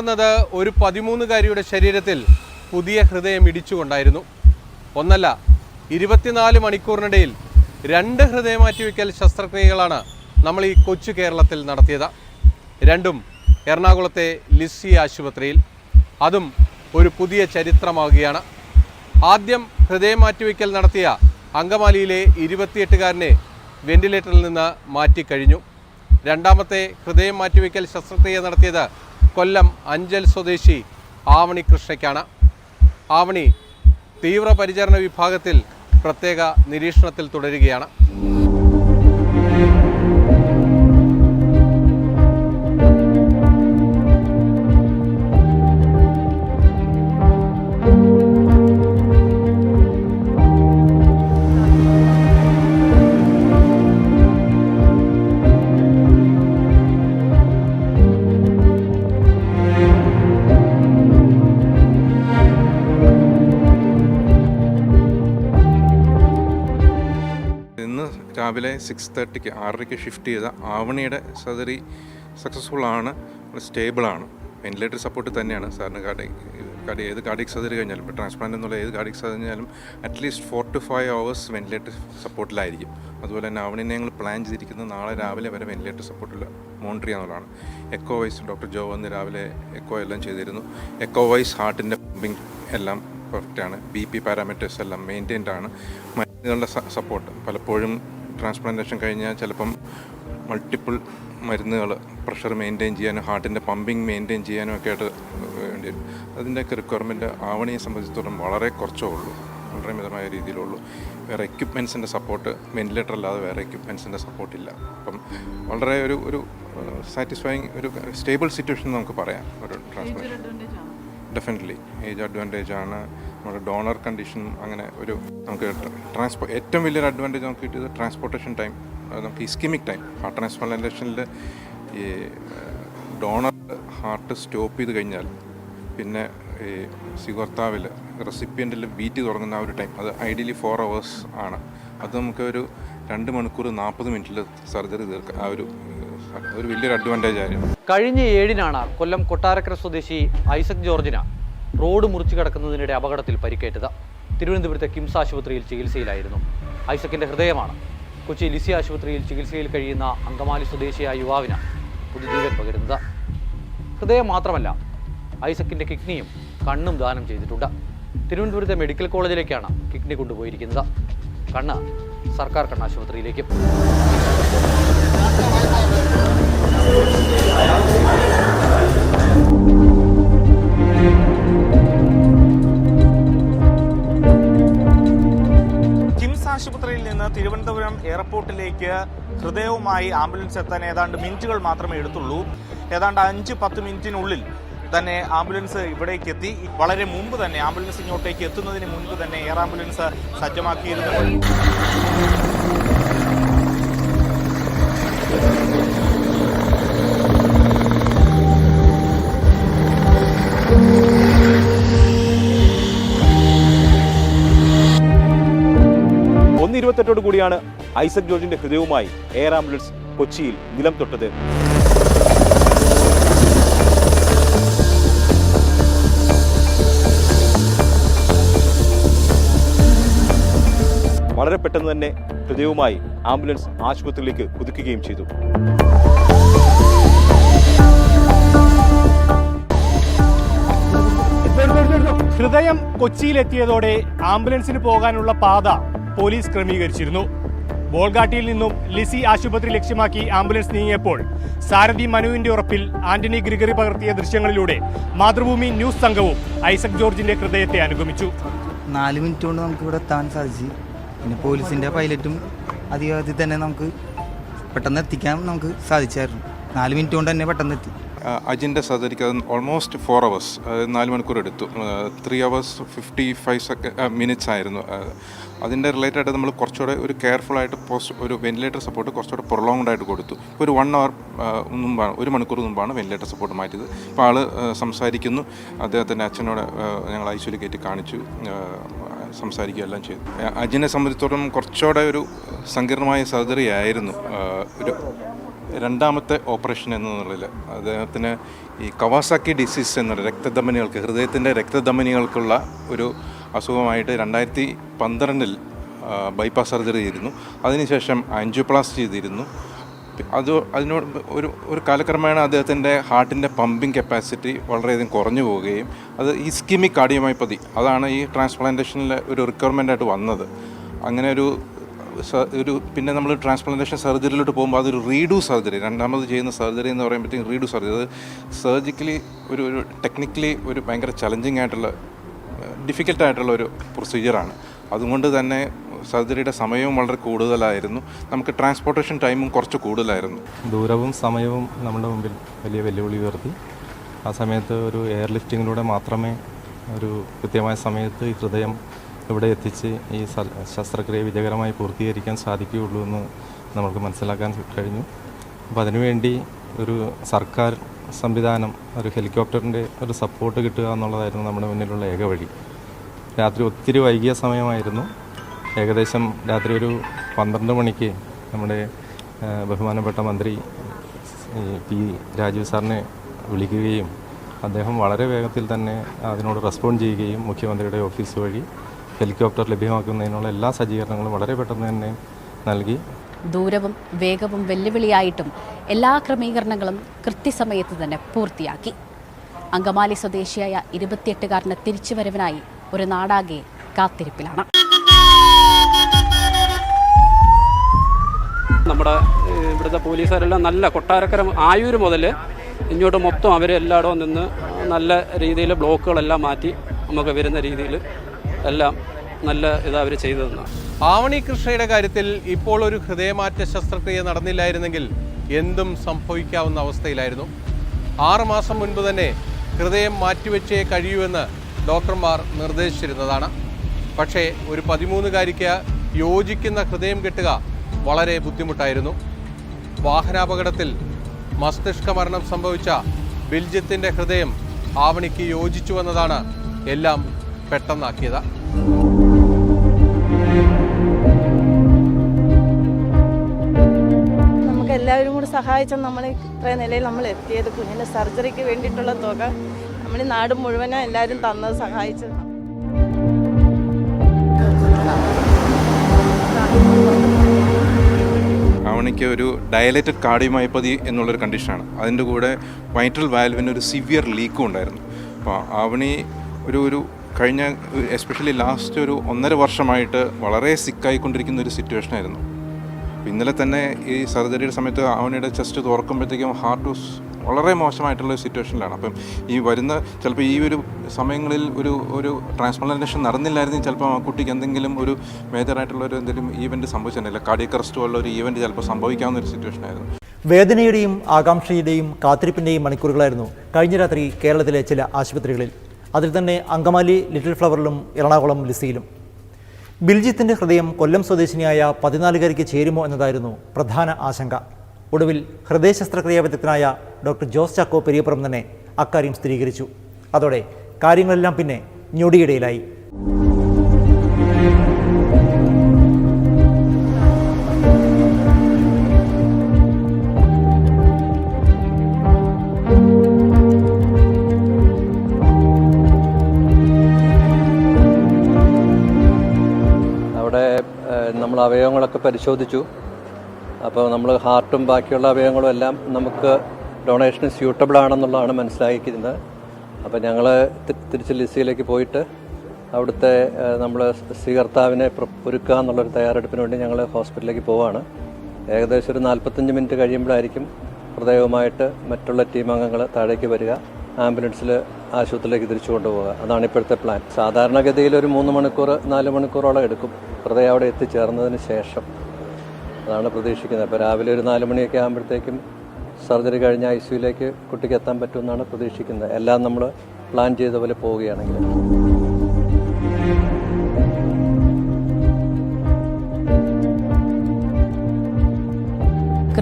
പുലർന്നത് ഒരു പതിമൂന്നുകാരിയുടെ ശരീരത്തിൽ പുതിയ ഹൃദയം ഇടിച്ചുകൊണ്ടായിരുന്നു. ഒന്നല്ല ഇരുപത്തിനാല് മണിക്കൂറിനിടയിൽ രണ്ട് ഹൃദയമാറ്റിവെക്കൽ ശസ്ത്രക്രിയകളാണ് നമ്മൾ ഈ കൊച്ചു കേരളത്തിൽ നടത്തിയത്. രണ്ടും എറണാകുളത്തെ ലിസി ആശുപത്രിയിൽ. അതും ഒരു പുതിയ ചരിത്രമാവുകയാണ് ആദ്യം ഹൃദയം മാറ്റിവെക്കൽ നടത്തിയ അങ്കമാലിയിലെ ഇരുപത്തിയെട്ടുകാരനെ വെന്റിലേറ്ററിൽ നിന്ന് മാറ്റിക്കഴിഞ്ഞു. രണ്ടാമത്തെ ഹൃദയം മാറ്റിവെക്കൽ ശസ്ത്രക്രിയ നടത്തിയത് കൊല്ലം അഞ്ചൽ സ്വദേശി ആവണി കൃഷ്ണയ്ക്കാണ്. ആവണി തീവ്രപരിചരണ വിഭാഗത്തിൽ പ്രത്യേക നിരീക്ഷണത്തിൽ തുടരുകയാണ്. രാവിലെ സിക്സ് തേർട്ടിക്ക് ആറരയ്ക്ക് ഷിഫ്റ്റ് ചെയ്ത ആവണിയുടെ സർജറി സക്സസ്ഫുൾ ആണ്. സ്റ്റേബിളാണ് വെന്റിലേറ്റർ സപ്പോർട്ട് തന്നെയാണ്. സാറിന് കാർഡിക് കാർഡി ഏത് കാർഡിക് സർജറി കഴിഞ്ഞാലും ഇപ്പോൾ ട്രാൻസ്പ്ലാന്റ് എന്നുള്ള ഏത് കാർഡിക് സർജറി കഴിഞ്ഞാലും at least four two five hours ventilator സപ്പോർട്ടിലായിരിക്കും അതുപോലെ തന്നെ ആവണിനെ ഞങ്ങൾ പ്ലാൻ ചെയ്തിരിക്കുന്നത് നാളെ രാവിലെ വരെ വെന്റിലേറ്റർ സപ്പോർട്ടിൽ മോണിറ്റർ ചെയ്യാന്നുള്ളതാണ്. എക്കോ വൈസ് ഡോക്ടർ ജോ വന്ന് രാവിലെ എക്കോ എല്ലാം ചെയ്തിരുന്നു. എക്കോ വൈസ് ഹാർട്ടിന്റെ പമ്പിങ് എല്ലാം പെർഫെക്റ്റ് ആണ്. ബി പി പാരാമീറ്റേഴ്സ് എല്ലാം മെയിന്റെയിൻഡ് ആണ്. മരുന്നുകളുടെ സപ്പോർട്ട് പലപ്പോഴും ട്രാൻസ്പ്ലാന്റേഷൻ കഴിഞ്ഞാൽ ചിലപ്പം മൾട്ടിപ്പിൾ മരുന്നുകൾ പ്രഷർ മെയിന്റെയിൻ ചെയ്യാനും ഹാർട്ടിന്റെ പമ്പിങ് മെയിന്റെയിൻ ചെയ്യാനും ഒക്കെ ആയിട്ട് വേണ്ടി വരും. അതിന്റെയൊക്കെ റിക്വയർമെന്റ് ആവണിയെ സംബന്ധിച്ചിടത്തോളം വളരെ കുറച്ചേ ഉള്ളൂ. വളരെ മിതമായ രീതിയിലുള്ളൂ. വേറെ എക്യുപ്മെൻസിന്റെ സപ്പോർട്ട് വെന്റിലേറ്റർ അല്ലാതെ വേറെ എക്യുപ്മെൻസിന്റെ സപ്പോർട്ടില്ല അപ്പം വളരെ ഒരു ഒരു സാറ്റിസ്ഫൈങ് ഒരു സ്റ്റേബിൾ സിറ്റുവേഷൻ നമുക്ക് പറയാം. ഒരു ട്രാൻസ്പ്ലാന്റ് ഡെഫിനറ്റ്ലി ഏജ് അഡ്വാന്റേജ് ആണ്. നമ്മുടെ ഡോണർ കണ്ടീഷൻ അങ്ങനെ ഒരു നമുക്ക് ട്രാൻസ്പോ ഏറ്റവും വലിയൊരു അഡ്വാന്റേജ് നമുക്ക് കിട്ടിയത് ട്രാൻസ്പോർട്ടേഷൻ ടൈം നമുക്ക് ഇസ്കിമിക് ടൈം ഹാർട്ട് ട്രാൻസ്പ്ലാന്റേഷനിൽ ഈ ഡോണർ ഹാർട്ട് സ്റ്റോപ്പ് ചെയ്ത് കഴിഞ്ഞാൽ പിന്നെ ഈ സിഗോർത്താവിൽ റെസിപ്പിയന്റിൽ ബീറ്റ് തുടങ്ങുന്ന ആ ഒരു ടൈം അത് ഐഡിയലി ഫോർ അവേഴ്സ് ആണ്. അത് നമുക്ക് ഒരു രണ്ട് മണിക്കൂർ നാൽപ്പത് മിനിറ്റിൽ സർജറി തീർക്കാം ആ ഒരു ഒരു വലിയൊരു അഡ്വാന്റേജ് ആയിരുന്നു. കഴിഞ്ഞ ഏഴിനാണ് കൊല്ലം കൊട്ടാരക്കര സ്വദേശി ഐസക് ജോർജിന് റോഡ് മുറിച്ചു കിടക്കുന്നതിനിടെ അപകടത്തിൽ പരിക്കേറ്റത്. തിരുവനന്തപുരത്തെ കിംസ് ആശുപത്രിയിൽ ചികിത്സയിലായിരുന്നു. ഐസക്കിന്റെ ഹൃദയമാണ്. കൊച്ചി ലിസി ആശുപത്രിയിൽ ചികിത്സയിൽ കഴിയുന്ന അങ്കമാലി സ്വദേശിയായ യുവാവിന് പുതുജീവൻ പകരുന്നത്. ഹൃദയം മാത്രമല്ല ഐസക്കിന്റെ കിഡ്നിയും കണ്ണും ദാനം ചെയ്തിട്ടുണ്ട്. തിരുവനന്തപുരത്തെ മെഡിക്കൽ കോളേജിലേക്കാണ് കിഡ്നി കൊണ്ടുപോയിരിക്കുന്നത്. കണ്ണ് സർക്കാർ കണ്ണാശുപത്രിയിലേക്കും. കിംസ് ആശുപത്രിയിൽ നിന്ന് തിരുവനന്തപുരം എയർപോർട്ടിലേക്ക് ഹൃദയവുമായി ആംബുലൻസ് എത്താൻ ഏതാണ്ട് മിനിറ്റുകൾ മാത്രമേ എടുത്തുള്ളൂ. ഏതാണ്ട് അഞ്ച് പത്ത് മിനിറ്റിനുള്ളിൽ തന്നെ ആംബുലൻസ് ഇവിടേക്ക് എത്തി. വളരെ മുമ്പ് തന്നെ ആംബുലൻസ് ഇങ്ങോട്ടേക്ക് എത്തുന്നതിന് മുൻപ് തന്നെ എയർ ആംബുലൻസ് സജ്ജമാക്കിയിരുന്നു. ഒന്ന് കൂടിയാണ് ഐസക് ജോർജിന്റെ ഹൃദയവുമായി എയർ ആംബുലൻസ് കൊച്ചിയിൽ നിലം തൊട്ടത്. വളരെ പെട്ടെന്ന് തന്നെ ഹൃദയവുമായി ആംബുലൻസ് ആശുപത്രിയിലേക്ക് കുതിക്കുകയും ചെയ്തു. ഹൃദയം കൊച്ചിയിലെത്തിയതോടെ ആംബുലൻസിന് പോകാനുള്ള പാത പോലീസ് ക്രമീകരിച്ചിരുന്നു. ബോൾഗാട്ടിയിൽ നിന്നും ലിസി ആശുപത്രി ലക്ഷ്യമാക്കി ആംബുലൻസ് നീങ്ങിയപ്പോൾ സാരഥി മനുവിന്റെ ഉറപ്പിൽ ആന്റണി ഗ്രിഗറി പകർത്തിയ ദൃശ്യങ്ങളിലൂടെ മാതൃഭൂമി ന്യൂസ് സംഘവും ഐസക് ജോർജിന്റെ ഹൃദയത്തെ അനുഗമിച്ചു. നാല് മിനിറ്റ് കൊണ്ട് നമുക്ക് ഇവിടെ എത്താൻ സാധിച്ചു. പിന്നെ പോലീസിന്റെ പൈലറ്റും അധികാരത്തിൽ തന്നെ നമുക്ക് പെട്ടെന്ന് എത്തിക്കാൻ നമുക്ക് സാധിച്ചായിരുന്നു. നാല് മിനിറ്റ് കൊണ്ട് തന്നെ പെട്ടെന്ന് എത്തി. അജിന്റെ സർജറിക്ക് അത് ഓൾമോസ്റ്റ് ഫോർ അവേഴ്സ് നാല് മണിക്കൂർ എടുത്തു. Three hours fifty five second minutes ആയിരുന്നു. അതിന്റെ റിലേറ്റഡ് ആയിട്ട് നമ്മൾ കുറച്ചുകൂടെ ഒരു കെയർഫുൾ ആയിട്ട് പോസ്റ്റ് ഒരു വെന്റിലേറ്റർ സപ്പോർട്ട് കുറച്ചുകൂടെ പ്രൊലോങ്ഡ് ആയിട്ട് കൊടുത്തു. ഒരു വൺ അവർ മുമ്പാണ് ഒരു മണിക്കൂർ മുമ്പാണ് വെന്റിലേറ്റർ സപ്പോർട്ട് മാറ്റിയത്. ഇപ്പോൾ ആൾ സംസാരിക്കുന്നു. അദ്ദേഹത്തിന്റെ അച്ഛനോട് ഞങ്ങൾ ഐശ്വര്യ കയറ്റി കാണിച്ചു. സംസാരിക്കുക എല്ലാം ചെയ്തു. അജിനെ സംബന്ധിച്ചിടത്തോളം കുറച്ചുകൂടെ ഒരു സങ്കീർണമായ സർജറി ആയിരുന്നു ഒരു രണ്ടാമത്തെ ഓപ്പറേഷൻ എന്നുള്ളതിൽ അദ്ദേഹത്തിന് ഈ കവാസാക്കി ഡിസീസ് എന്നുള്ള രക്തധമനികൾക്ക് ഹൃദയത്തിന്റെ രക്തധമനികൾക്കുള്ള ഒരു അസുഖമായിട്ട് രണ്ടായിരത്തി പന്ത്രണ്ടിൽ ബൈപ്പാസ് സർജറി ചെയ്തിരുന്നു. അതിനുശേഷം ആൻജിയോപ്ലാസ്റ്റ് ചെയ്തിരുന്നു. അത് അതിനോട് ഒരു ഒരു കാലക്രമേണ അദ്ദേഹത്തിന്റെ ഹാർട്ടിന്റെ പമ്പിങ് കപ്പാസിറ്റി വളരെയധികം കുറഞ്ഞു പോവുകയും അത് ഇസ്കിമിക് കാർഡിയോമൈപ്പതി അതാണ് ഈ ട്രാൻസ്പ്ലാന്റേഷനിലെ ഒരു റിക്വയർമെന്റ് ആയിട്ട് വന്നത്. അങ്ങനെ ഒരു ഒരു പിന്നെ നമ്മൾ ട്രാൻസ്പ്ലാന്റേഷൻ സർജറിയിലോട്ട് പോകുമ്പോൾ അതൊരു റീഡു സർജറി രണ്ടാമത് ചെയ്യുന്ന സർജറി എന്ന് പറയുമ്പോഴത്തേക്കും റീഡു സർജറി അത് സർജിക്കലി ഒരു ഒരു ടെക്നിക്കലി ഒരു ഭയങ്കര ചലഞ്ചിങ് ആയിട്ടുള്ള ഡിഫിക്കൽട്ട് ആയിട്ടുള്ള ഒരു പ്രൊസീജിയറാണ്. അതുകൊണ്ട് തന്നെ സർജറിയുടെ സമയവും വളരെ കൂടുതലായിരുന്നു. നമുക്ക് ട്രാൻസ്പോർട്ടേഷൻ ടൈമും കുറച്ച് കൂടുതലായിരുന്നു. ദൂരവും സമയവും നമ്മുടെ മുമ്പിൽ വലിയ വെല്ലുവിളി ഉയർത്തി. ആ സമയത്ത് ഒരു എയർ ലിഫ്റ്റിങ്ങിലൂടെ മാത്രമേ ഒരു കൃത്യമായ സമയത്ത് ഈ ഹൃദയം ഇവിടെ എത്തിച്ച് ഈ ശസ്ത്രക്രിയ വിജയകരമായി പൂർത്തീകരിക്കാൻ സാധിക്കുകയുള്ളൂ എന്ന് നമുക്ക് മനസ്സിലാക്കാൻ കഴിഞ്ഞു. അപ്പോൾ അതിനുവേണ്ടി ഒരു സർക്കാർ സംവിധാനം ഒരു ഹെലികോപ്റ്ററിന്റെ ഒരു സപ്പോർട്ട് കിട്ടുക എന്നുള്ളതായിരുന്നു നമ്മുടെ മുന്നിലുള്ള ഏക വഴി. രാത്രി ഒത്തിരി വൈകിയ സമയമായിരുന്നു. ഏകദേശം രാത്രി ഒരു പന്ത്രണ്ട് മണിക്ക് നമ്മുടെ ബഹുമാനപ്പെട്ട മന്ത്രി പി. രാജീവ് സാറിനെ വിളിക്കുകയും അദ്ദേഹം വളരെ വേഗത്തിൽ തന്നെ അതിനോട് റെസ്പോണ്ട് ചെയ്യുകയും മുഖ്യമന്ത്രിയുടെ ഓഫീസ് വഴി ഹെലികോപ്റ്റർ ലഭ്യമാക്കുന്നതിനുള്ള എല്ലാ സജ്ജീകരണങ്ങളും വളരെ പെട്ടെന്ന് തന്നെ നൽകി. ദൂരവും വേഗവും വെല്ലുവിളിയായിട്ടും എല്ലാ ക്രമീകരണങ്ങളും കൃത്യസമയത്ത് തന്നെ പൂർത്തിയാക്കി. അങ്കമാലി സ്വദേശിയായ ഇരുപത്തിയെട്ടുകാരന് തിരിച്ചുവരവിനായി ഒരു നാടാകെ കാത്തിരിപ്പിലാണ്. നമ്മുടെ ഇവിടുത്തെ പോലീസുകാരെല്ലാം നല്ല കൊട്ടാരക്കര ആയൂർ മുതൽ ഇങ്ങോട്ട് മൊത്തം അവർ എല്ലായിടവും നിന്ന് നല്ല രീതിയിൽ ബ്ലോക്കുകളെല്ലാം മാറ്റി നമുക്ക് വരുന്ന രീതിയിൽ എല്ലാം നല്ല ഇതാ അവർ ചെയ്തു ആവണി കൃഷ്ണയുടെ കാര്യത്തിൽ ഇപ്പോൾ ഒരു ഹൃദയമാറ്റ ശസ്ത്രക്രിയ നടന്നില്ലായിരുന്നെങ്കിൽ എന്തും സംഭവിക്കാവുന്ന അവസ്ഥയിലായിരുന്നു. ആറുമാസം മുൻപ് തന്നെ ഹൃദയം മാറ്റിവെച്ചേ കഴിയൂവെന്ന് ഡോക്ടർമാർ നിർദ്ദേശിച്ചിരുന്നതാണ്. പക്ഷേ ഒരു പതിമൂന്നുകാരിക്ക് യോജിക്കുന്ന ഹൃദയം കിട്ടുക വളരെ ബുദ്ധിമുട്ടായിരുന്നു. വാഹനാപകടത്തിൽ മസ്തിഷ്ക മരണം സംഭവിച്ച ബിൽജിത്തിന്റെ ഹൃദയം ആവണിക്ക് യോജിച്ചു വന്നതാണ് എല്ലാം പെട്ടെന്നാക്കിയത്. എല്ലാവരും കൂടി സഹായിച്ച നമ്മൾ ഇത്രയും നിലയിൽ നമ്മൾ എത്തിയത്. കുഞ്ഞിന്റെ സർജറിക്ക് വേണ്ടിയിട്ടുള്ള തുക നമ്മൾ നാട് മുഴുവനും എല്ലാവരും തന്നത് സഹായിച്ചത് അവണിക്ക് ഒരു ഡയലേറ്റഡ് കാർഡിയോമയോപ്പതി എന്നുള്ളൊരു കണ്ടീഷനാണ് അതിന്റെ കൂടെ വൈറ്റൽ വാൽവിന് ഒരു സിവിയർ ലീക്കും ഉണ്ടായിരുന്നു. അപ്പോൾ അവണി ഒരു ഒരു കഴിഞ്ഞ എസ്പെഷ്യലി ലാസ്റ്റ് ഒരു ഒന്നര വർഷമായിട്ട് വളരെ സിക്കായിക്കൊണ്ടിരിക്കുന്ന ഒരു സിറ്റുവേഷൻ ആയിരുന്നു. ഇന്നലെ തന്നെ ഈ സർജറിയുടെ സമയത്ത് അവനിയുടെ ചെസ്റ്റ് തുറക്കുമ്പോഴത്തേക്കും ഹാർട്ട് വളരെ മോശമായിട്ടുള്ള ഒരു സിറ്റുവേഷനിലാണ് അപ്പം ഈ വരുന്ന ചിലപ്പോൾ ഈ ഒരു സമയങ്ങളിൽ ഒരു ഒരു ട്രാൻസ്പ്ലാന്റേഷൻ നടന്നില്ലായിരുന്നെങ്കിൽ ചിലപ്പോൾ ആ കുട്ടിക്ക് എന്തെങ്കിലും ഒരു മേജറായിട്ടുള്ള ഒരു എന്തെങ്കിലും ഈവന്റ് സംഭവിച്ചിട്ടുണ്ടായില്ല കാർഡിയക് അറസ്റ്റ് പോലുള്ള ഒരു ഈവന്റ് ചിലപ്പോൾ സംഭവിക്കാവുന്ന ഒരു സിറ്റുവേഷൻ ആയിരുന്നു. വേദനയുടെയും ആകാംക്ഷയുടെയും കാത്തിരിപ്പിന്റെയും മണിക്കൂറുകളായിരുന്നു കഴിഞ്ഞ രാത്രി കേരളത്തിലെ ചില ആശുപത്രികളിൽ. അതിൽ തന്നെ അങ്കമാലി ലിറ്റിൽ ഫ്ലവറിലും എറണാകുളം ലിസിയിലും. ബിൽജിത്തിന്റെ ഹൃദയം കൊല്ലം സ്വദേശിനിയായ പതിനാലുകാരിക്ക് ചേരുമോ എന്നതായിരുന്നു പ്രധാന ആശങ്ക. ഒടുവിൽ ഹൃദയ ശസ്ത്രക്രിയാ വിദഗ്ധനായ ഡോക്ടർ ജോസ് ചാക്കോ പെരിയപ്പുറം തന്നെ അക്കാര്യം സ്ഥിരീകരിച്ചു. അതോടെ കാര്യങ്ങളെല്ലാം പിന്നെ ഞൊടിയിടയിലായി. അവയവങ്ങളൊക്കെ പരിശോധിച്ചു. അപ്പോൾ നമ്മൾ ഹാർട്ടും ബാക്കിയുള്ള അവയവങ്ങളും എല്ലാം നമുക്ക് ഡൊണേഷന് സ്യൂട്ടബിൾ ആണെന്നുള്ളതാണ് മനസ്സിലാക്കിയിരുന്നത് അപ്പോൾ ഞങ്ങൾ തിരിച്ച് ലിസിയിലേക്ക് പോയിട്ട് അവിടുത്തെ നമ്മൾ സ്വീകർത്താവിനെ ഒരുക്കുക എന്നുള്ളൊരു തയ്യാറെടുപ്പിന് വേണ്ടി ഞങ്ങൾ ഹോസ്പിറ്റലിലേക്ക് പോവാണ്. ഏകദേശം ഒരു നാൽപ്പത്തഞ്ച് മിനിറ്റ് കഴിയുമ്പോഴായിരിക്കും ഹൃദയവുമായിട്ട് മറ്റുള്ള ടീം അംഗങ്ങൾ താഴേക്ക് വരിക. ആംബുലൻസിൽ ആശുപത്രിയിലേക്ക് തിരിച്ചു കൊണ്ടുപോകുക അതാണ് ഇപ്പോഴത്തെ പ്ലാൻ. സാധാരണഗതിയിൽ ഒരു മൂന്ന് മണിക്കൂർ നാല് മണിക്കൂറോളം എടുക്കും. ഹൃദയം അവിടെ എത്തിച്ചേർന്നതിന് ശേഷം. അതാണ് പ്രതീക്ഷിക്കുന്നത്. അപ്പോൾ രാവിലെ ഒരു നാല് മണിയൊക്കെ ആകുമ്പോഴത്തേക്കും സർജറി കഴിഞ്ഞ് ഐ സിയുലേക്ക് കുട്ടിക്ക് എത്താൻ പറ്റുമെന്നാണ് പ്രതീക്ഷിക്കുന്നത്. എല്ലാം നമ്മൾ പ്ലാൻ ചെയ്ത പോലെ പോവുകയാണെങ്കിൽ.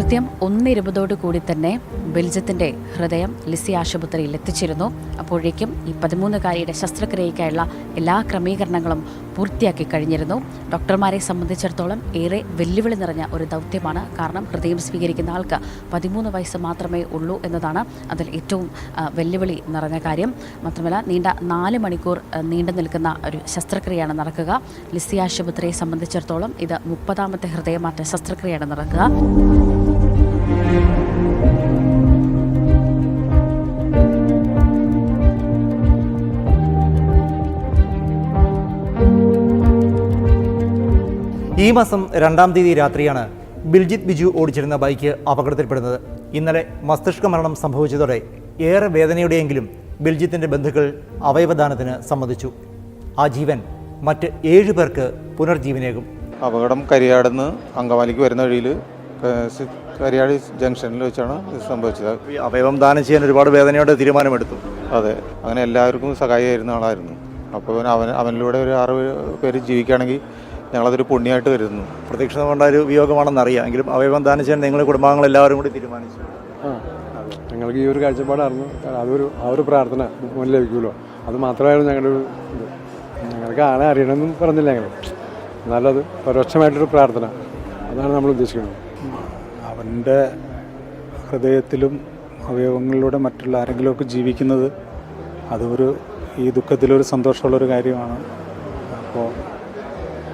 കൃത്യം ഒന്നിരുപതോടു കൂടി തന്നെ ബെൽജത്തിന്റെ ഹൃദയം ലിസി ആശുപത്രിയിൽ എത്തിച്ചിരുന്നു. അപ്പോഴേക്കും ഈ പതിമൂന്നുകാരിയുടെ ശസ്ത്രക്രിയയ്ക്കായുള്ള എല്ലാ ക്രമീകരണങ്ങളും പൂർത്തിയാക്കി കഴിഞ്ഞിരുന്നു. ഡോക്ടർമാരെ സംബന്ധിച്ചിടത്തോളം ഏറെ വെല്ലുവിളി നിറഞ്ഞ ഒരു ദൗത്യമാണ്. കാരണം ഹൃദയം സ്വീകരിക്കുന്ന ആൾക്ക് പതിമൂന്ന് വയസ്സ് മാത്രമേ ഉള്ളൂ എന്നതാണ് അതിൽ ഏറ്റവും വെല്ലുവിളി നിറഞ്ഞ കാര്യം. മാത്രമല്ല നീണ്ട നാല് മണിക്കൂർ നീണ്ടു നിൽക്കുന്ന ഒരു ശസ്ത്രക്രിയയാണ് നടക്കുക. ലിസി ആശുപത്രിയെ സംബന്ധിച്ചിടത്തോളം ഇത് മുപ്പതാമത്തെ ഹൃദയമാറ്റ ശസ്ത്രക്രിയയാണ് നടക്കുക. ഈ മാസം രണ്ടാം തീയതി രാത്രിയാണ് ബിൽജിത് ബിജു ഓടിച്ചിരുന്ന ബൈക്ക് അപകടത്തിൽപ്പെടുന്നത്. ഇന്നലെ മസ്തിഷ്ക മരണം സംഭവിച്ചതോടെ ഏറെ വേദനയോടെയെങ്കിലും ബിൽജിത്തിന്റെ ബന്ധുക്കൾ അവയവദാനത്തിന് സമ്മതിച്ചു. ആ ജീവൻ മറ്റ് ഏഴു പേർക്ക് പുനർജീവനേകും അപകടം കരിയാടുന്ന് അങ്കമാലിക്ക് വരുന്ന വഴിയിൽ കരിയാട് ജംഗ്ഷനിൽ വെച്ചാണ് ഇത് സംഭവിച്ചത്. അവയവം ദാനം ചെയ്യാൻ ഒരുപാട് വേദനയോടെ തീരുമാനമെടുത്തു. അതെ. അങ്ങനെ എല്ലാവർക്കും സഹായിയായിരുന്ന ആളായിരുന്നു. അപ്പോൾ അവൻ അവനിലൂടെ ഒരു ആറ് പേര് ജീവിക്കുകയാണെങ്കിൽ ഞങ്ങളതൊരു പുണ്യമായിട്ട് വരുന്നു. പ്രതീക്ഷിത കൊണ്ട ഒരു വിയോഗമാണെന്ന് അറിയാം. എങ്കിലും അവയവം ദാനം ചെയ്യാൻ നിങ്ങളെ കുടുംബാംഗങ്ങൾ എല്ലാവരും കൂടി തീരുമാനിച്ചു. ആ. ഞങ്ങൾക്ക് ഈ ഒരു കാഴ്ചപ്പാടായിരുന്നു. അതൊരു ആ ഒരു പ്രാർത്ഥന മുന്നിൽ ലഭിക്കുമല്ലോ. അത് മാത്രമായിരുന്നു ഞങ്ങളുടെ ഒരു ഇത്. ഞങ്ങൾക്ക് ആളെ അറിയണമെന്നും പറഞ്ഞില്ല ഞങ്ങൾ എന്നാലും അത് പരോക്ഷമായിട്ടൊരു പ്രാർത്ഥന. അതാണ് നമ്മൾ ഉദ്ദേശിക്കുന്നത്. അവന്റെ ഹൃദയത്തിലും അവയവങ്ങളിലൂടെ മറ്റുള്ള ആരെങ്കിലുമൊക്കെ ജീവിക്കുന്നത് അതൊരു ഈ ദുഃഖത്തിലൊരു സന്തോഷമുള്ളൊരു കാര്യമാണ്. അപ്പോൾ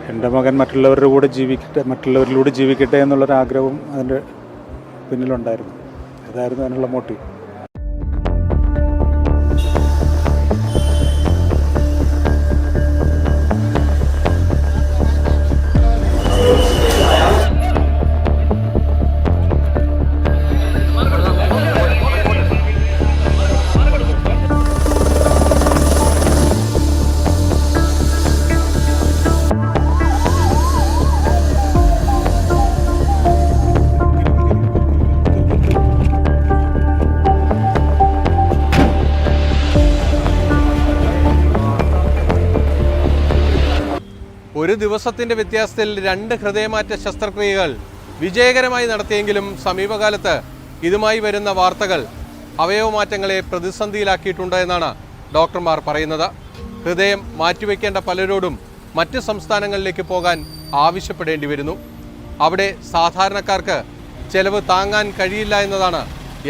എന്റെ മകൻ മറ്റുള്ളവരുടെ കൂടെ ജീവിക്കട്ടെ മറ്റുള്ളവരിലൂടെ ജീവിക്കട്ടെ എന്നുള്ളൊരാഗ്രഹവും അതിന്റെ പിന്നിലുണ്ടായിരുന്നു. അതായിരുന്നു അതിനുള്ള മോട്ടീവ് ദിവസത്തിന്റെ വ്യത്യാസത്തിൽ രണ്ട് ഹൃദയമാറ്റ ശസ്ത്രക്രിയകൾ വിജയകരമായി നടത്തിയെങ്കിലും സമീപകാലത്ത് ഇതുമായി വരുന്ന വാർത്തകൾ അവയവമാറ്റങ്ങളെ പ്രതിസന്ധിയിലാക്കിയിട്ടുണ്ട് എന്നാണ് ഡോക്ടർമാർ പറയുന്നത്. ഹൃദയം മാറ്റിവെക്കേണ്ട പലരോടും മറ്റ് സംസ്ഥാനങ്ങളിലേക്ക് പോകാൻ ആവശ്യപ്പെടേണ്ടി വരുന്നു. അവിടെ സാധാരണക്കാർക്ക് ചെലവ് താങ്ങാൻ കഴിയില്ല എന്നതാണ്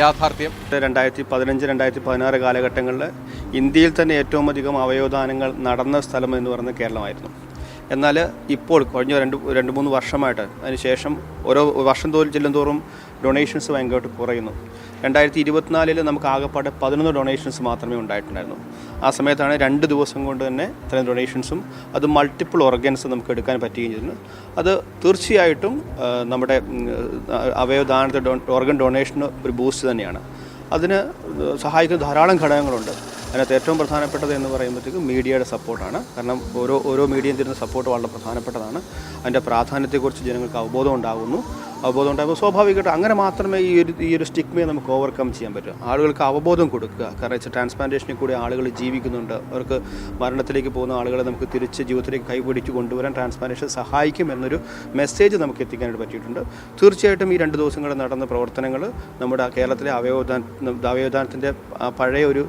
യാഥാർത്ഥ്യം. രണ്ടായിരത്തി പതിനഞ്ച് രണ്ടായിരത്തി പതിനാറ് കാലഘട്ടങ്ങളിൽ ഇന്ത്യയിൽ തന്നെ ഏറ്റവും അധികം അവയവദാനങ്ങൾ നടന്ന സ്ഥലം എന്ന് പറയുന്നത് കേരളമായിരുന്നു. എന്നാൽ ഇപ്പോൾ കഴിഞ്ഞ രണ്ട് രണ്ട് മൂന്ന് വർഷമായിട്ട് അതിനുശേഷം ഓരോ വർഷം തോറും ചെല്ലുന്തോറും ഡൊണേഷൻസ് ഭയങ്കരമായിട്ട് കുറയുന്നു. രണ്ടായിരത്തി ഇരുപത്തിനാലിൽ നമുക്ക് ആകെപ്പാടെ പതിനൊന്ന് ഡൊണേഷൻസ് മാത്രമേ ഉണ്ടായിട്ടുണ്ടായിരുന്നു. ആ സമയത്താണ് രണ്ട് ദിവസം കൊണ്ട് തന്നെ ഇത്രയും ഡൊണേഷൻസും അത് മൾട്ടിപ്പിൾ ഓർഗൻസ് നമുക്ക് എടുക്കാൻ പറ്റുകയും ചെയ്തിരുന്നു അത് തീർച്ചയായിട്ടും നമ്മുടെ അവയവദാനത്തെ ഓർഗൻ ഡൊണേഷന് ഒരു ബൂസ്റ്റ് തന്നെയാണ്. അതിന് സഹായിക്കുന്ന ധാരാളം ഘടകങ്ങളുണ്ട്. അതിനകത്ത് ഏറ്റവും പ്രധാനപ്പെട്ടത് എന്ന് പറയുമ്പോഴത്തേക്കും മീഡിയയുടെ സപ്പോർട്ടാണ്. കാരണം ഓരോ ഓരോ മീഡിയയും തരുന്ന സപ്പോർട്ട് വളരെ പ്രധാനപ്പെട്ടതാണ്. അതിന്റെ പ്രാധാന്യത്തെക്കുറിച്ച് ജനങ്ങൾക്ക് അവബോധം ഉണ്ടാകുന്നു അവബോധം ഉണ്ടാകുമ്പോൾ സ്വാഭാവികമായിട്ടും അങ്ങനെ മാത്രമേ ഈ ഒരു ഈ ഒരു സ്റ്റിഗ്മയെ നമുക്ക് ഓവർകം ചെയ്യാൻ പറ്റൂ. ആളുകൾക്ക് അവബോധം കൊടുക്കുക. കാരണം വെച്ചാൽ ട്രാൻസ്പ്ലാന്റേഷനിൽ കൂടി ആളുകൾ ജീവിക്കുന്നുണ്ട്. അവർക്ക് മരണത്തിലേക്ക് പോകുന്ന ആളുകളെ നമുക്ക് തിരിച്ച് ജീവിതത്തിലേക്ക് കൈപിടിച്ച് കൊണ്ടുവരാൻ ട്രാൻസ്പ്ലാന്റേഷൻ സഹായിക്കും എന്നൊരു മെസ്സേജ് നമുക്ക് എത്തിക്കാനായിട്ട് പറ്റിയിട്ടുണ്ട്. തീർച്ചയായിട്ടും ഈ രണ്ട് ദിവസങ്ങളിൽ നടന്ന പ്രവർത്തനങ്ങൾ നമ്മുടെ കേരളത്തിലെ അവയവദാന അവയവദാനത്തിന്റെ പഴയ ഒരു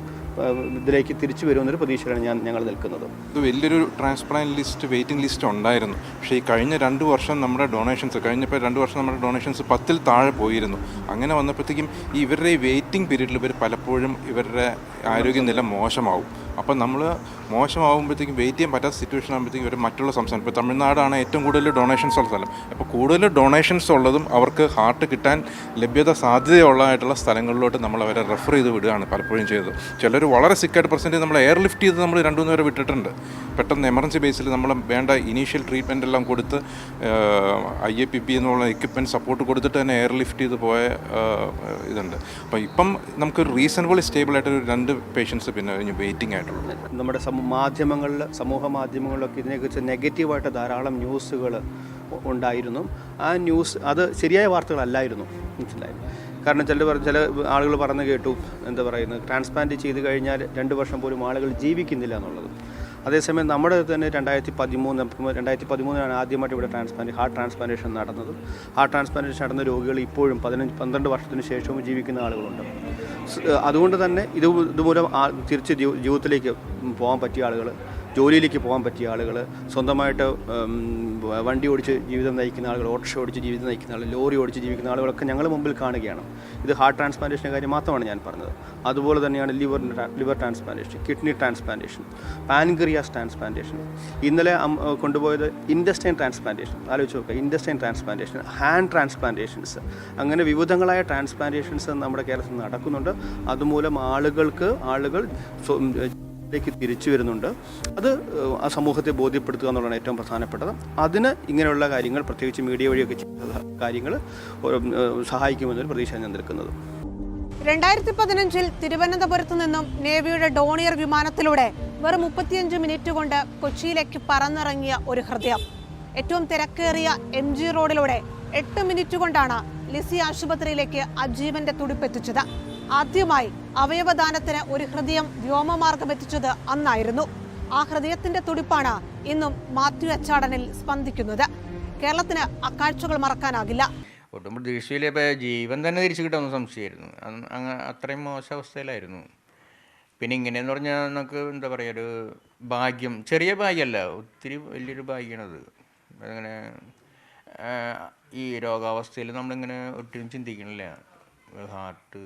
ഇതിലേക്ക് തിരിച്ചു വരുമെന്നൊരു പ്രതീക്ഷയിലാണ് ഞാൻ ഞങ്ങൾ നിൽക്കുന്നത്. ഇത് വലിയൊരു ട്രാൻസ്പ്ലാന്റ് ലിസ്റ്റ് വെയിറ്റിംഗ് ലിസ്റ്റ് ഉണ്ടായിരുന്നു. പക്ഷേ ഈ കഴിഞ്ഞ രണ്ട് വർഷം നമ്മുടെ ഡൊണേഷൻസ് കഴിഞ്ഞപ്പോൾ രണ്ട് വർഷം നമ്മുടെ ഡൊണേഷൻസ് പത്തിൽ താഴെ പോയിരുന്നു. അങ്ങനെ വന്നപ്പോഴത്തേക്കും ഇവരുടെ വെയിറ്റിംഗ് പീരീഡിൽ ഇവർ പലപ്പോഴും ഇവരുടെ ആരോഗ്യനില മോശമാവും. അപ്പം നമ്മൾ മോശമാകുമ്പോഴത്തേക്കും വെയിറ്റ് ചെയ്യാൻ പറ്റാത്ത സിറ്റുവേഷൻ ആകുമ്പോഴത്തേക്കും ഇവർ മറ്റുള്ള സംസ്ഥാനം ഇപ്പോൾ തമിഴ്നാടാണ് ഏറ്റവും കൂടുതൽ ഡൊണേഷൻസ് ഉള്ള സ്ഥലം. അപ്പോൾ കൂടുതൽ ഡൊണേഷൻസ് ഉള്ളതും അവർക്ക് ഹാർട്ട് കിട്ടാൻ ലഭ്യത സാധ്യതയുള്ളതായിട്ടുള്ള സ്ഥലങ്ങളിലോട്ട് നമ്മൾ അവരെ റെഫർ ചെയ്ത് വിടുകയാണ് പലപ്പോഴും ചെയ്തത്. ചിലർ വളരെ സിക്കായിട്ട് പെർസെന്റേജ് നമ്മൾ എയർ ലിഫ്റ്റ് ചെയ്ത് നമ്മൾ രണ്ടു മൂന്ന് പേരെ വിട്ടിട്ടുണ്ട്. പെട്ടെന്ന് എമർജൻസി ബേസിൽ നമ്മൾ വേണ്ട ഇനീഷ്യൽ ട്രീറ്റ്മെന്റ് എല്ലാം കൊടുത്ത് ഐ എ പി പി എന്നുള്ള എക്യുപ്മെന്റ് സപ്പോർട്ട് കൊടുത്തിട്ട് തന്നെ എയർ ലിഫ്റ്റ് ചെയ്ത് പോയ ഇതുണ്ട്. അപ്പോൾ ഇപ്പം നമുക്ക് റീസണബിൾ സ്റ്റേബിൾ ആയിട്ട് ഒരു രണ്ട് പേഷ്യൻസ് പിന്നെ വെയിറ്റിംഗ് ആയിട്ടുള്ളൂ നമ്മുടെ മാധ്യമങ്ങളിൽ സമൂഹ മാധ്യമങ്ങളിലൊക്കെ ഇതിനെക്കുറിച്ച് നെഗറ്റീവായിട്ട് ധാരാളം ന്യൂസുകൾ ഉണ്ടായിരുന്നു. ആ ന്യൂസ് അത് ശരിയായ വാർത്തകളല്ലായിരുന്നു. മനസ്സിലായി? കാരണം ചില ചില ആളുകൾ പറഞ്ഞു കേട്ടു എന്താ പറയുന്നത് ട്രാൻസ്പ്ലാന്റ് ചെയ്ത് കഴിഞ്ഞാൽ രണ്ട് വർഷം പോലും ആളുകൾ ജീവിക്കുന്നില്ല എന്നുള്ളത്. അതേസമയം നമ്മുടെ തന്നെ രണ്ടായിരത്തി പതിമൂന്ന് രണ്ടായിരത്തി പതിമൂന്നിലാണ് ആദ്യമായിട്ട് ഇവിടെ ട്രാൻസ്പ്ലാന്റ് ഹാർട്ട് ട്രാൻസ്പ്ലാന്റേഷൻ നടന്നത്. ഹാർട്ട് ട്രാൻസ്പ്ലാന്റേഷൻ നടന്ന രോഗികൾ ഇപ്പോഴും പതിനഞ്ച് പന്ത്രണ്ട് വർഷത്തിന് ശേഷവും ജീവിക്കുന്ന ആളുകളുണ്ട്. അതുകൊണ്ട് തന്നെ ഇത് ഇതുമൂലം തിരിച്ച് ജീവിതത്തിലേക്ക് പോകാൻ പറ്റിയ ആളുകൾ ജോലിയിലേക്ക് പോകാൻ പറ്റിയ ആളുകൾ സ്വന്തമായിട്ട് വണ്ടി ഓടിച്ച് ജീവിതം നയിക്കുന്ന ആളുകൾ ഓട്ടോ ഓടിച്ച് ജീവിതം നയിക്കുന്ന ആളുകൾ ലോറി ഓടിച്ച് ജീവിക്കുന്ന ആളുകളൊക്കെ ഞങ്ങൾ മുമ്പിൽ കാണുകയാണ്. ഇത് ഹാർട്ട് ട്രാൻസ്പ്ലാന്റേഷന്റെ കാര്യം മാത്രമാണ് ഞാൻ പറഞ്ഞത്. അതുപോലെ തന്നെയാണ് liver liver transplantation kidney transplantation pancreas transplantation. ഇന്നലെ കൊണ്ടുപോയത് ഇൻഡസ്റ്റൈൻ ട്രാൻസ്പ്ലാന്റേഷൻ. ആലോചിച്ച് നോക്കുക ഇൻഡസ്റ്റൈൻ ട്രാൻസ്പ്ലാന്റേഷൻ ഹാൻഡ് ട്രാൻസ്പ്ലാന്റേഷൻസ്. അങ്ങനെ വിവിധങ്ങളായ ട്രാൻസ്പ്ലാന്റേഷൻസ് നമ്മുടെ കേരളത്തിൽ നടക്കുന്നുണ്ട്. അതുമൂലം ആളുകൾക്ക് ആളുകൾ ലേക്ക് തിരിച്ചു വരുന്നുണ്ട്. അത് ആ സമൂഹത്തെ ബോധ്യപ്പെടുത്തുക എന്നുള്ളതാണ് ഏറ്റവും പ്രധാനപ്പെട്ടത്. അതിന് ഇങ്ങനെയുള്ള കാര്യങ്ങൾ പ്രത്യേകിച്ച് മീഡിയ വഴിയൊക്കെ ചെയ്യുന്ന കാര്യങ്ങൾ സഹായിക്കുമെന്നൊരു പ്രതീക്ഷ ഞാൻ നിൽക്കുന്നത് രണ്ടായിരത്തി പതിനഞ്ചിൽ തിരുവനന്തപുരത്ത് നിന്നും നേവിയുടെ ഡോണിയർ വിമാനത്തിലൂടെ വെറും മുപ്പത്തിയഞ്ച് മിനിറ്റ് കൊണ്ട് കൊച്ചിയിലേക്ക് പറന്നിറങ്ങിയ ഒരു ഹൃദയം. ഏറ്റവും തിരക്കേറിയ എം ജി റോഡിലൂടെ എട്ട് മിനിറ്റ് കൊണ്ടാണ് ലിസി ആശുപത്രിയിലേക്ക് അജീവന്റെ തുടിപ്പെത്തിച്ചത്. ആദ്യമായി അവയവദാനത്തിന് ഒരു ഹൃദയം വ്യോമമാർഗം എത്തിച്ചത് അന്നായിരുന്നു. ആ ഹൃദയത്തിന്റെ തുടിപ്പാണ് ഇന്നും മാത്യു അച്ചാടനിൽ സ്പന്ദിക്കുന്നത്. കേരളത്തിന് അക്കാഴ്ചകൾ മറക്കാനാകില്ല. ഒട്ടും പ്രതീക്ഷയിലെ ജീവൻ തന്നെ തിരിച്ചു കിട്ടുമെന്ന് സംശയമായിരുന്നു. അത്രയും മോശ അവസ്ഥയിലായിരുന്നു. പിന്നെ ഇങ്ങനെയെന്ന് പറഞ്ഞാൽ നമുക്ക് എന്താ പറയുക ഒരു ഭാഗ്യം ചെറിയ ഭാഗ്യമല്ല ഒത്തിരി വലിയൊരു ഭാഗ്യമാണത് അതങ്ങനെ ഈ രോഗാവസ്ഥയിൽ നമ്മളിങ്ങനെ ഒട്ടും ചിന്തിക്കണില്ല. ഹാർട്ട്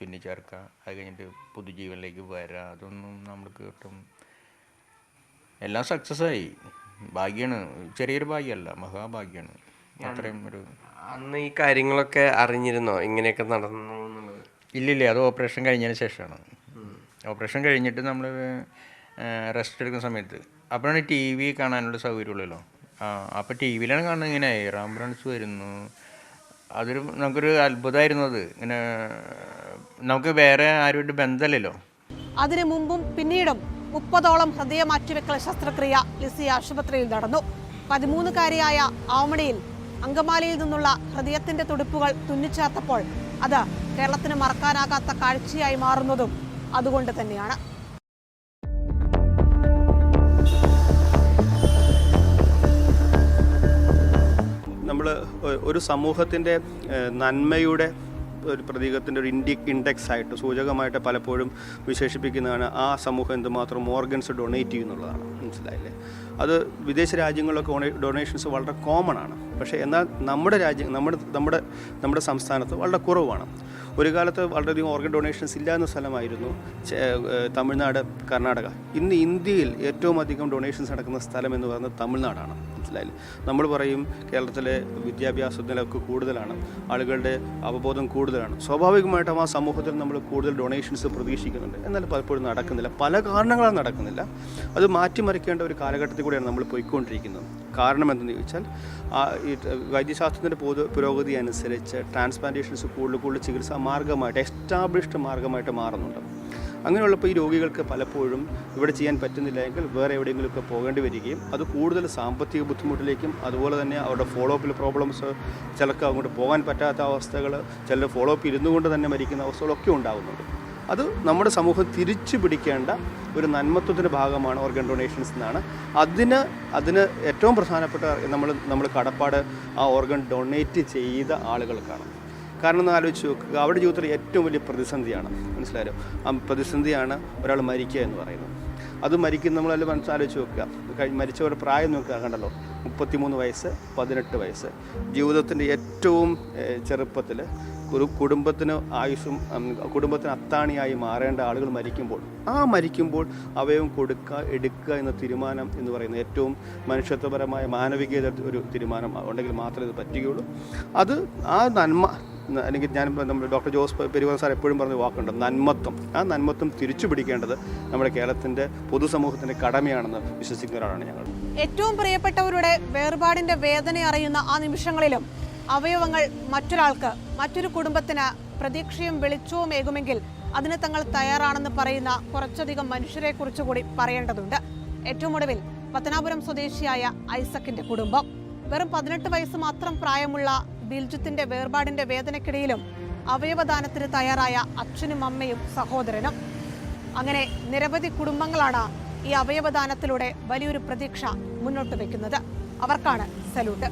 തുന്നിച്ചേർക്കുക. അത് കഴിഞ്ഞിട്ട് പുതുജീവനിലേക്ക് വരിക അതൊന്നും നമ്മൾക്ക് ഒട്ടും എല്ലാം സക്സസ് ആയി. ഭാഗ്യമാണ് ചെറിയൊരു ഭാഗ്യമല്ല മഹാഭാഗ്യമാണ് അത്രയും ഒരു അന്ന് ഈ കാര്യങ്ങളൊക്കെ അറിഞ്ഞിരുന്നോ? ഇങ്ങനെയൊക്കെ നടന്നു ഇല്ലില്ല. അത് ഓപ്പറേഷൻ കഴിഞ്ഞതിന് ശേഷമാണ്. ഓപ്പറേഷൻ കഴിഞ്ഞിട്ട് നമ്മൾ റെസ്റ്റ് എടുക്കുന്ന സമയത്ത്. അപ്പോഴാണ് ടി വി കാണാനുള്ള സൗകര്യമുള്ളല്ലോ. ആ അപ്പോൾ ടി വിയിലാണ് കാണുന്നത് ഇങ്ങനെ. ആംബുലൻസ് വരുന്നു അതൊരു നമുക്കൊരു അത്ഭുതമായിരുന്നു അത്. ഇങ്ങനെ നമുക്ക് വേറെ ആരുമായിട്ട് ബന്ധമില്ലല്ലോ. അതിനു മുമ്പും പിന്നീടും മുപ്പതോളം ഹൃദയ മാറ്റിവെക്കൽ ശസ്ത്രക്രിയ ലിസി ആശുപത്രിയിൽ നടന്നു. പതിമൂന്നുകാരിയായ ആവണിയിൽ അങ്കമാലിയിൽ നിന്നുള്ള ഹൃദയത്തിന്റെ തുടിപ്പുകൾ തുന്നിച്ചേർത്തപ്പോൾ അത് കേരളത്തിന് മറക്കാനാകാത്ത കാഴ്ചയായി മാറുന്നതും അതുകൊണ്ട് തന്നെയാണ്. ഒരു സമൂഹത്തിന്റെ നന്മയുടെ ഒരു പ്രതീകത്തിന്റെ ഒരു ഇൻഡി ഇൻഡെക്സ് ആയിട്ട് സൂചകമായിട്ട് പലപ്പോഴും വിശേഷിപ്പിക്കുന്നതാണ് ആ സമൂഹം എന്തുമാത്രം ഓർഗൻസ് ഡൊണേറ്റ് ചെയ്യുന്നുള്ളതാണ്. മനസ്സിലായില്ലേ? അത് വിദേശ രാജ്യങ്ങളിലൊക്കെ ഡൊണേഷൻസ് വളരെ കോമൺ ആണ് പക്ഷേ എന്നാൽ നമ്മുടെ രാജ്യം നമ്മുടെ നമ്മുടെ നമ്മുടെ സംസ്ഥാനത്ത് വളരെ കുറവാണ്. ഒരു കാലത്ത് വളരെയധികം ഓർഗൻ ഡൊണേഷൻസ് ഇല്ലാത്ത സ്ഥലമായിരുന്നു തമിഴ്നാട് കർണാടക. ഇന്ന് ഇന്ത്യയിൽ ഏറ്റവും അധികം ഡൊണേഷൻസ് നടക്കുന്ന സ്ഥലം എന്ന് പറയുന്നത് തമിഴ്നാടാണ്. മനസ്സിലായില്ലേ. നമ്മൾ പറയും കേരളത്തിലെ വിദ്യാഭ്യാസ നിലയ്ക്ക് കൂടുതലാണ് ആളുകളുടെ അവബോധം കൂടുതലാണ്. സ്വാഭാവികമായിട്ടും ആ സമൂഹത്തിൽ നമ്മൾ കൂടുതൽ ഡൊണേഷൻസ് പ്രതീക്ഷിക്കുന്നുണ്ട്. എന്നാൽ പലപ്പോഴും നടക്കുന്നില്ല. പല കാരണങ്ങളാൽ നടക്കുന്നില്ല. അത് മാറ്റിമറിക്കേണ്ട ഒരു കാലഘട്ടത്തിൽ കൂടെയാണ് നമ്മൾ പോയിക്കൊണ്ടിരിക്കുന്നത്. കാരണം എന്തെന്ന് ചോദിച്ചാൽ ഈ വൈദ്യശാസ്ത്രത്തിന്റെ പൊതു പുരോഗതി അനുസരിച്ച് ട്രാൻസ്പ്ലാന്റേഷൻസ് കൂടുതൽ കൂടുതൽ ചികിത്സാ മാർഗമായിട്ട് എസ്റ്റാബ്ലിഷ്ഡ് മാർഗമായിട്ട് മാറുന്നുണ്ട്. അങ്ങനെയുള്ളപ്പോൾ ഈ രോഗികൾക്ക് പലപ്പോഴും ഇവിടെ ചെയ്യാൻ പറ്റുന്നില്ല എങ്കിൽ വേറെ എവിടെയെങ്കിലുമൊക്കെ പോകേണ്ടി വരികയും അത് കൂടുതൽ സാമ്പത്തിക ബുദ്ധിമുട്ടിലേക്കും അതുപോലെ തന്നെ അവരുടെ ഫോളോ അപ്പിൽ പ്രോബ്ലംസ് ചിലർക്ക് അങ്ങോട്ട് പോകാൻ പറ്റാത്ത അവസ്ഥകൾ ചിലർ ഫോളോ അപ്പ് ഇരുന്നു കൊണ്ട് തന്നെ മരിക്കുന്ന അവസ്ഥകളൊക്കെ ഉണ്ടാകുന്നുണ്ട്. അത് നമ്മുടെ സമൂഹം തിരിച്ചു പിടിക്കേണ്ട ഒരു നന്മത്വത്തിന്റെ ഭാഗമാണ് ഓർഗൻ ഡൊണേഷൻസ് എന്നാണ്. അതിന് അതിന് ഏറ്റവും പ്രധാനപ്പെട്ട നമ്മൾ നമ്മൾ കടപ്പാട് ആ ഓർഗൻ ഡൊണേറ്റ് ചെയ്ത ആളുകൾക്കാണ്. കാരണം ഒന്ന് ആലോചിച്ച് നോക്കുക. അവരുടെ ജീവിതത്തിൽ ഏറ്റവും വലിയ പ്രതിസന്ധിയാണ്. മനസ്സിലായോ? ആ പ്രതിസന്ധിയാണ് ഒരാൾ മരിക്കുക എന്ന് പറയുന്നത്. അത് മരിക്കുന്ന നമ്മളെല്ലാം മനസ്സിൽ ആലോചിച്ച് നോക്കുക. മരിച്ചവരുടെ പ്രായം നോക്കുക കണ്ടല്ലോ. മുപ്പത്തിമൂന്ന് വയസ്സ് പതിനെട്ട് വയസ്സ്. ജീവിതത്തിന്റെ ഏറ്റവും ചെറുപ്പത്തിൽ ഒരു കുടുംബത്തിന് ആയുസ്സും കുടുംബത്തിന് അത്താണിയായി മാറേണ്ട ആളുകൾ മരിക്കുമ്പോൾ ആ മരിക്കുമ്പോൾ അവയവം കൊടുക്കുക എടുക്കുക എന്ന തീരുമാനം എന്ന് പറയുന്ന ഏറ്റവും മനുഷ്യത്വപരമായ മാനവികത ഒരു തീരുമാനം ഉണ്ടെങ്കിൽ മാത്രമേ ഇത് പറ്റുകയുള്ളൂ. അത് ആ നന്മ അല്ലെങ്കിൽ ഞാൻ നമ്മൾ ഡോക്ടർ ജോസ് പെരുവാൻ സാർ എപ്പോഴും പറഞ്ഞ വാക്കുണ്ട് നന്മത്വം. ആ നന്മത്വം തിരിച്ചു പിടിക്കേണ്ടത് നമ്മുടെ കേരളത്തിന്റെ പൊതുസമൂഹത്തിന്റെ കടമയാണെന്ന് വിശ്വസിക്കുന്ന ഒരാളാണ് ഞങ്ങൾ. ഏറ്റവും പ്രിയപ്പെട്ടവരുടെ വേർപാടിന്റെ വേദന അറിയുന്ന ആ നിമിഷങ്ങളിലും അവയവങ്ങൾ മറ്റൊരാൾക്ക് മറ്റൊരു കുടുംബത്തിന് പ്രതീക്ഷയും വെളിച്ചവും ഏകുമെങ്കിൽ അതിന് തങ്ങൾ തയ്യാറാണെന്ന് പറയുന്ന കുറച്ചധികം മനുഷ്യരെ കുറിച്ച് കൂടി പറയേണ്ടതുണ്ട്. ഏറ്റവും ഒടുവിൽ പത്തനാപുരം സ്വദേശിയായ ഐസക്കിന്റെ കുടുംബം. വെറും പതിനെട്ട് വയസ്സ് മാത്രം പ്രായമുള്ള ബിൽജിത്തിന്റെ വേർപാടിന്റെ വേദനക്കിടയിലും അവയവദാനത്തിന് തയ്യാറായ അച്ഛനും അമ്മയും സഹോദരനും. അങ്ങനെ നിരവധി കുടുംബങ്ങളാണ് ഈ അവയവദാനത്തിലൂടെ വലിയൊരു പ്രതീക്ഷ മുന്നോട്ട് വെക്കുന്നത്. അവർക്കാണ് സല്യൂട്ട്.